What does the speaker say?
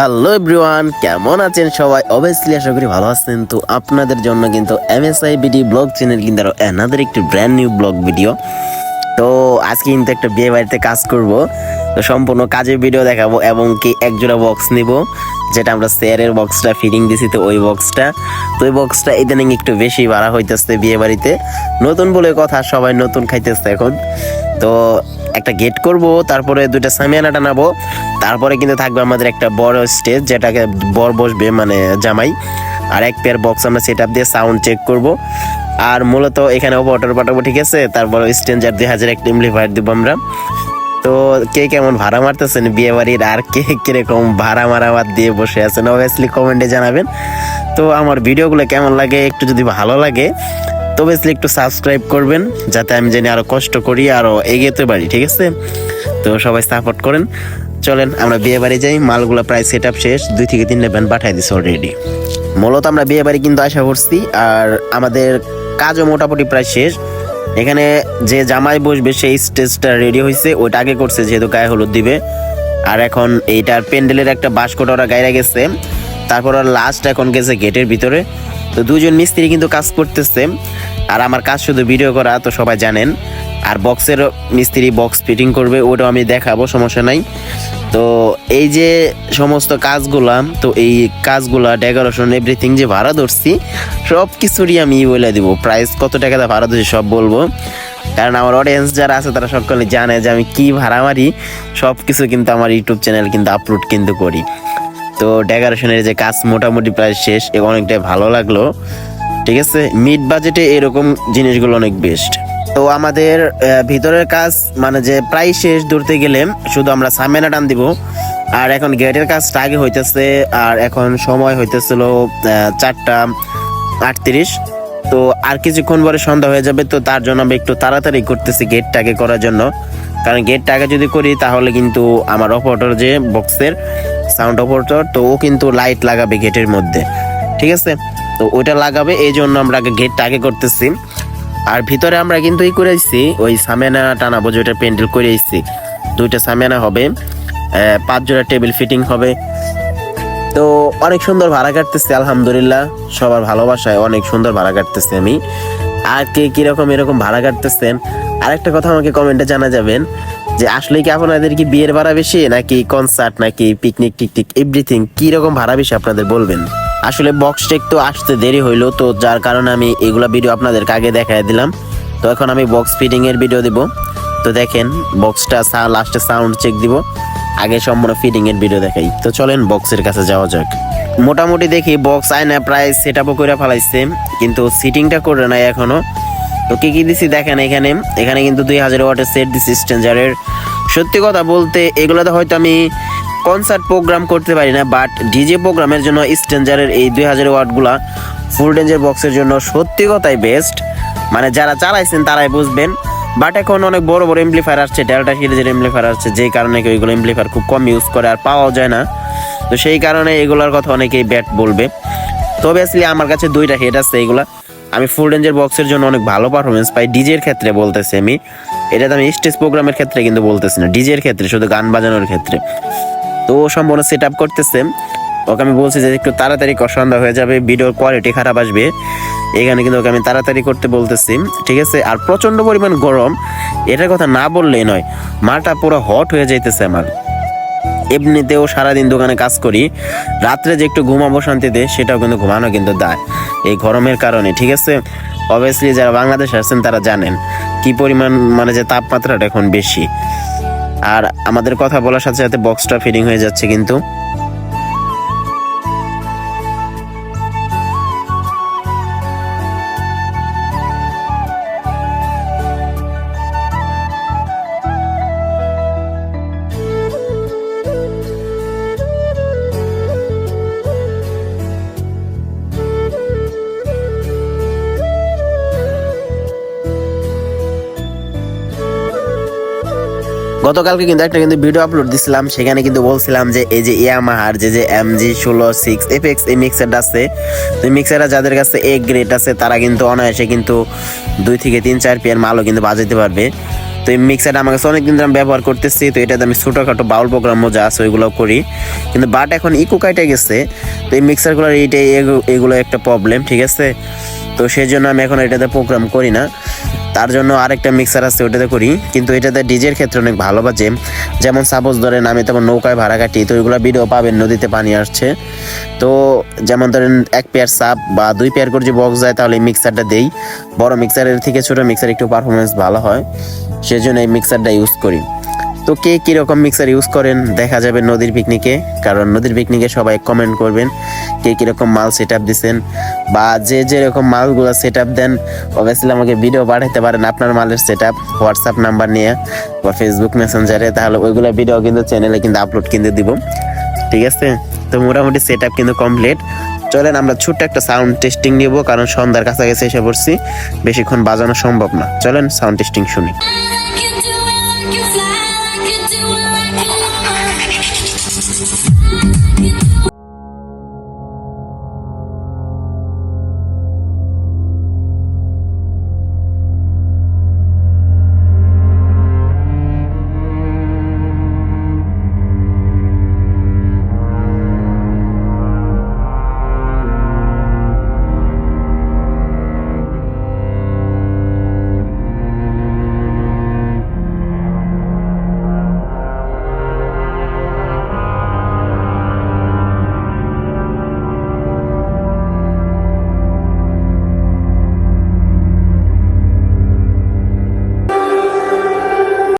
Hello everyone, কেমন আছেন সবাই? অবভিয়াসলি আশা করি ভালো আছেন। তো আপনাদের জন্য কিন্তু এমএসআই বিডি ব্লগ চ্যানেল কিন্তু আরও অ্যানাদার একটি ব্র্যান্ড নিউ ব্লগ ভিডিও তো আজকে কিন্তু একটা বিয়ে বাড়িতে কাজ করব। তো সম্পূর্ণ কাজের ভিডিও দেখাবো এবং কি একজোড়া বক্স নিব, যেটা আমরা চেয়ারের বক্সটা ফিটিং দিছি তো ওই বক্সটা তো ওই বক্সটা ইদানিং একটু বেশি ভাড়া হইতেছে বিয়ে বাড়িতে। নতুন বলে কথা, সবাই নতুন খাইতেছে এখন। তো একটা গেট করব, তারপরে দুইটা সামিয়ানা টানাবো তারপরে কিন্তু থাকবে আমাদের একটা বড় স্টেজ যেটাকে বর বসবে মানে জামাই। আর এক পেয়ার বক্স আমরা সেট আপ দিয়ে সাউন্ড চেক করব। আর মূলত এখানে অপারেটর পাঠাবো, ঠিক আছে? তারপর স্টেঞ্জার দুই হাজার একটা ইমপ্লিফায়ার দিব আমরা। তো কে কেমন ভাড়া মারতেছেন? বিয়ে বাড়ির আর কে কীরকম ভাড়া মারামার দিয়ে বসে আছেন? অবভিয়াসলি কমেন্টে জানাবেন। তো আমার ভিডিওগুলো কেমন লাগে? একটু যদি ভালো লাগে তো অবভিয়াসলি একটু সাবস্ক্রাইব করবেন, যাতে আমি জানি আরও কষ্ট করি, আরও এগিয়ে পারি, ঠিক আছে? তো সবাই সাপোর্ট করেন। চলেন, আমরা বিয়ে বাড়ি যাই, মালগুলো প্রায় সেট আপ শেষ, দুই থেকে তিনটা ব্যান্ড পাঠাই দিছি অলরেডি মূলত আমরা বিয়ে বাড়ি কিন্তু আশা করছি, আর আমাদের কাজও মোটামুটি প্রায় শেষ। এখানে যে জামাই বসবে, সেই স্টেজটা রেডি হয়েছে ওইটা আগে করছে, যেহেতু গায়ে হলুদ দিবে। আর এখন এইটার প্যান্ডেলের একটা বাস্কটা ওরা গায়ে গেছে। তারপর লাস্ট এখন গেছে গেটের ভিতরে। তো দুজন মিস্ত্রি কিন্তু কাজ করতেছে, আর আমার কাজ শুধু ভিডিও করা, তো সবাই জানেন। আর বক্সের মিস্ত্রি বক্স ফিটিং করবে, ওটাও আমি দেখাবো, সমস্যা নাই। তো এই যে সমস্ত কাজগুলা, তো এই কাজগুলা, ডেকোরেশন, এভরিথিং যে ভাড়া ধরছি সব কিছুরই আমি বলে দিব। প্রাইস কত টাকা ভাড়া ধরছি, সব বলব। কারণ আমার অডিয়েন্স যারা আছে, তারা সকলে জানে যে আমি কি ভাড়া মারি সব কিছু কিন্তু আমার ইউটিউব চ্যানেল কিন্তু আপলোড কিন্তু করি। তো ডেকোরেশনের যে কাজ মোটামুটি প্রায় শেষ এবং অনেকটাই ভালো লাগল। ঠিক আছে? মিড বাজেটে এরকম জিনিসগুলো অনেক বেস্ট তো আমাদের ভিতরের কাজ মানে যে প্রায় শেষ ধরতে গেলে শুধু আমরা সামেনা টান দিব। আর এখন গেটের কাজটা আগে হইতেছে, আর এখন সময় হইতেছিল চারটা আটত্রিশ। তো আর কিছুক্ষণ পরে সন্ধ্যা হয়ে যাবে, তো তার জন্য আমি একটু তাড়াতাড়ি করতেছি গেটটাকে করার জন্য। কারণ গেটটা আগে যদি করি, তাহলে কিন্তু আমার অপারেটর যে বক্সের সাউন্ড অপারেটর তো ও কিন্তু লাইট লাগাবে গেটের মধ্যে। ঠিক আছে? তো ওইটা লাগাবে, এই জন্য আমরা আগে গেটটা আগে করতেছি। আর ভিতরে আমরা কিন্তু এই করে আসছি ওই সামেনা টানাবো যেটা প্যান্ডেল করে আসছি দুইটা সামেনা হবে পাঁচ জোড়া টেবিল ফিটিং হবে। তো অনেক সুন্দর ভাড়া কাটতেছে, আলহামদুলিল্লাহ। সবার ভালোবাসায় অনেক সুন্দর ভাড়া কাটতেছে আমি। আর কে কীরকম এরকম ভাড়া কাটতেছেন? আরেকটা কথা আমাকে কমেন্টে জানা যাবেন যে আসলে কি আপনাদের কি বিয়ের ভাড়া বেশি, নাকি কনসার্ট নাকি পিকনিক টিকটিক এভরিথিং কি রকম ভাড়া বেশি আপনাদের বলবেন? আসলে বক্সটা তো আসতে দেরি হইল, তো যার কারণে আমি এগুলা ভিডিও আপনাদেরকে আগে দেখাই দিলাম। তো এখন আমি বক্স ফিটিং এর ভিডিও দিব। তো দেখেন বক্সটা লাস্টে সাউন্ড চেক দিব। আগে সম্পূর্ণ ফিটিং এর ভিডিও দেখাই। তো চলেন বক্সের কাছে যাওয়া যাক। মোটামুটি দেখি বক্স আয়না প্রায় সেট আপও করে ফেলাইছে, কিন্তু সিটিংটা করে নাই এখনও। তো কি কি দিছি দেখেন এখানে? এখানে কিন্তু দুই হাজার ওয়াটের সেট দিছি স্ট্রেঞ্জারের সত্যি কথা বলতে, এগুলোতে হয়তো আমি কনসার্ট প্রোগ্রাম করতে পারি না বাট ডিজে প্রোগ্রামের জন্য স্ট্রেঞ্জারের এই দুই হাজার ওয়াটগুলা ফুল রেঞ্জের বক্সের জন্য সত্যি কথাই বেস্ট মানে যারা চালাইছেন তারাই বুঝবেন। বাট এখন অনেক বড় বড় এমপ্লিফায়ার আসছে ডেল্টা সিরিজের এমপ্লিফায়ার আসছে, যেই কারণে এগুলো এমপ্লিফায়ার খুব কম ইউজ করে আর পাওয়া যায় না। তো সেই কারণে এগুলোর কথা অনেকেই ব্যাট বলবে। তো অবভিয়াসলি আমার কাছে দুইটা হেড আছে এগুলা। আমি ফুল রেঞ্জের বক্সের জন্য অনেক ভালো পারফরমেন্স পাই। ডিজের ক্ষেত্রে বলতেছি আমি। এটা তো আমি স্টেজ প্রোগ্রামের ক্ষেত্রে কিন্তু বলতেছি না। ডিজের ক্ষেত্রে, শুধু গান বাজানোর ক্ষেত্রে। তো ও সম্পূর্ণ সেট আপ করতেছে। ওকে আমি বলছি যে একটু তাড়াতাড়ি সন্ধ্যা হয়ে যাবে ভিডিওর কোয়ালিটি খারাপ আসবে। এখানে কিন্তু ওকে আমি তাড়াতাড়ি করতে বলতেছি। ঠিক আছে? আর প্রচণ্ড পরিমাণ গরম, এটার কথা না বললেই নয়। মালটা পুরো হট হয়ে যাইতেছে আমার। এমনিতেও সারাদিন দোকানে কাজ করি। রাত্রে যে একটু ঘুমাবো শান্তিতে, সেটাও কিন্তু ঘুমানো কিন্তু দায়। এই গরমের কারণে, ঠিক আছে? অবভিয়াসলি যারা বাংলাদেশে আসছেন তারা জানেন কি পরিমাণ মানে যে তাপমাত্রাটা এখন বেশি। আর আমাদের কথা বলার সাথে সাথে বক্সটা ফিটিং হয়ে যাচ্ছে কিন্তু। গতকালকে কিন্তু একটা কিন্তু ভিডিও আপলোড দিছিলাম, সেখানে কিন্তু বলছিলাম যে এই যে ইয়ামাহার যে যে এম জি ষোলো সিক্স এফএক্স এই মিক্সারটা আছে। তো মিক্সারটা যাদের কাছে এ গ্রেড আছে, তারা কিন্তু অনায়াসে কিন্তু দুই থেকে তিন, চার পেয়ার মালও কিন্তু বাজাইতে পারবে। তো এই মিক্সারটা আমার কাছে অনেকদিন আমি ব্যবহার করতেছি, তো এটাতে আমি ছোটোখাটো বাউল প্রোগ্রামও যা আছে, ওইগুলো করি। কিন্তু বাট এখন ইকো কাইটে গেছে, তো এই মিক্সারগুলোর এইটাই এগু- এগুলো একটা প্রবলেম ঠিক আছে? তো সেই জন্য আমি এখন এটাতে প্রোগ্রাম করি না। তার জন্য আরেকটা মিক্সার আছে ওটাতে করি। কিন্তু এটাতে ডিজের ক্ষেত্রে অনেক ভালো বাজে। যেমন সাপোজ ধরেন আমি তেমন নৌকায় ভাড়া কাটি, তো ওইগুলো ভিডিও পাবেন, নদীতে পানি আসছে। তো যেমন ধরেন এক পেয়ার সাপ বা দুই পেয়ার করে যে বক্স যায়, তাহলে এই মিক্সারটা দেই। বড় মিক্সারের থেকে ছোটো মিক্সার একটু পারফরমেন্স ভালো হয়। সেজন্য এই মিক্সারটা ইউজ করি। তো কে কীরকম মিক্সার ইউজ করেন, দেখা যাবে নদীর পিকনিকে কারণ নদীর পিকনিকে সবাই কমেন্ট করবেন, কে কীরকম মাল সেট আপ দিচ্ছেন বা যে যেরকম মালগুলো সেট আপ দেন অবভিয়াসলি আমাকে ভিডিও পাঠাতে পারেন আপনার মালের সেট আপ হোয়াটসঅ্যাপ নাম্বার নিয়ে, বা ফেসবুক মেসেঞ্জারে তাহলে ওইগুলো ভিডিও কিন্তু চ্যানেলে কিন্তু আপলোড কিন্তু দিব। ঠিক আছে? তো মোটামুটি সেট আপ কিন্তু কমপ্লিট চলেন, আমরা ছোট্ট একটা সাউন্ড টেস্টিং নিব, কারণ সন্ধ্যার কাছাকাছি এসে পড়ছি। বেশিক্ষণ বাজানো সম্ভব না। চলেন সাউন্ড টেস্টিং শুনি।